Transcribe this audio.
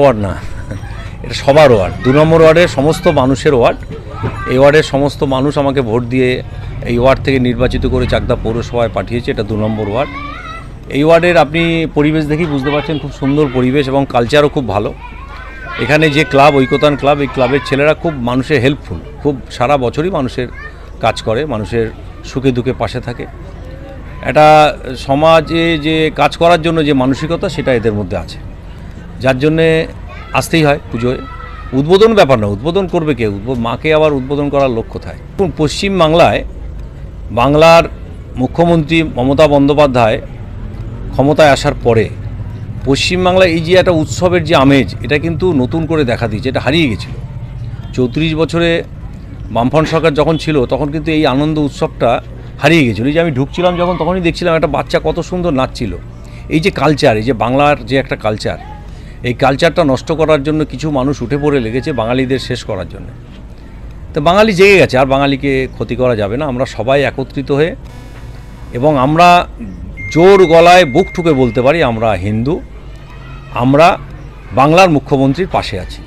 Word না। এটা সবার ওয়ার্ড। দু নম্বর ওয়ার্ডের সমস্ত মানুষের ওয়ার্ড। এই ওয়ার্ডের সমস্ত মানুষ আমাকে ভোট দিয়ে এই ওয়ার্ড থেকে নির্বাচিত করে চাকদা পৌরসভায় পাঠিয়েছে, এটা দু নম্বর ওয়ার্ড। এই ওয়ার্ডের আপনি পরিবেশ দেখেই বুঝতে পারছেন খুব সুন্দর পরিবেশ এবং কালচারও খুব ভালো। এখানে যে ক্লাব, ঐকতান ক্লাব, এই ক্লাবের ছেলেরা খুব মানুষের হেল্পফুল খুব সারা বছরই মানুষের কাজ করে, মানুষের সুখে দুঃখে পাশে থাকে। একটা সমাজে যে কাজ করার জন্য যে মানসিকতা, সেটা এদের মধ্যে আছে। যার জন্যে আসতেই হয় পুজোয়। উদ্বোধন ব্যাপার না উদ্বোধন করবে কে? মাকে আবার উদ্বোধন করার লক্ষ্য থাকে দেখুন, পশ্চিম বাংলায় বাংলার মুখ্যমন্ত্রী মমতা বন্দ্যোপাধ্যায় ক্ষমতায় আসার পরে পশ্চিমবাংলায় এই যে একটা উৎসবের যে আমেজ এটা কিন্তু নতুন করে দেখা দিয়েছে এটা হারিয়ে গেছিল। চৌত্রিশ বছরে বামফ্রন্ট সরকার যখন ছিল তখন কিন্তু এই আনন্দ উৎসবটা হারিয়ে গেছিল। এই যে আমি ঢুকছিলাম যখন তখনই দেখছিলাম একটা বাচ্চা কত সুন্দর নাচছিল। এই যে কালচার এই যে বাংলার যে একটা কালচার এই কালচারটা নষ্ট করার জন্য কিছু মানুষ উঠে পড়ে লেগেছে বাঙালিদের শেষ করার জন্য। তো বাঙালি জেগে গেছে, আর বাঙালিকে ক্ষতি করা যাবে না। আমরা সবাই একত্রিত হয়ে এবং আমরা জোর গলায় বুক ঠুকে বলতে পারি, আমরা হিন্দু, আমরা বাংলার মুখ্যমন্ত্রীর পাশে আছি।